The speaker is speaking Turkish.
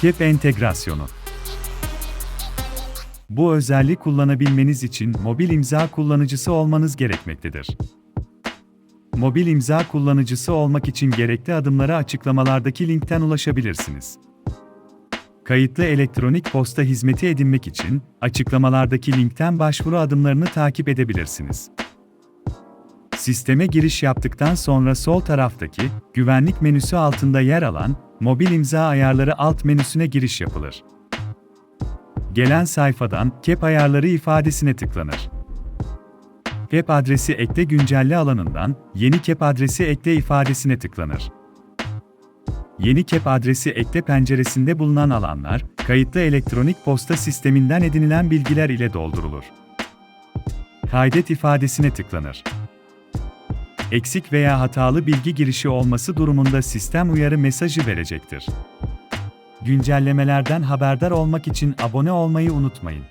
KEP entegrasyonu. Bu özelliği kullanabilmeniz için mobil imza kullanıcısı olmanız gerekmektedir. Mobil imza kullanıcısı olmak için gerekli adımlara açıklamalardaki linkten ulaşabilirsiniz. Kayıtlı elektronik posta hizmeti edinmek için açıklamalardaki linkten başvuru adımlarını takip edebilirsiniz. Sisteme giriş yaptıktan sonra sol taraftaki güvenlik menüsü altında yer alan mobil imza ayarları alt menüsüne giriş yapılır. Gelen sayfadan KEP ayarları ifadesine tıklanır. KEP adresi ekle güncelle alanından yeni KEP adresi ekle ifadesine tıklanır. Yeni KEP adresi ekle penceresinde bulunan alanlar, kayıtlı elektronik posta sisteminden edinilen bilgiler ile doldurulur. Kaydet ifadesine tıklanır. Eksik veya hatalı bilgi girişi olması durumunda sistem uyarı mesajı verecektir. Güncellemelerden haberdar olmak için abone olmayı unutmayın.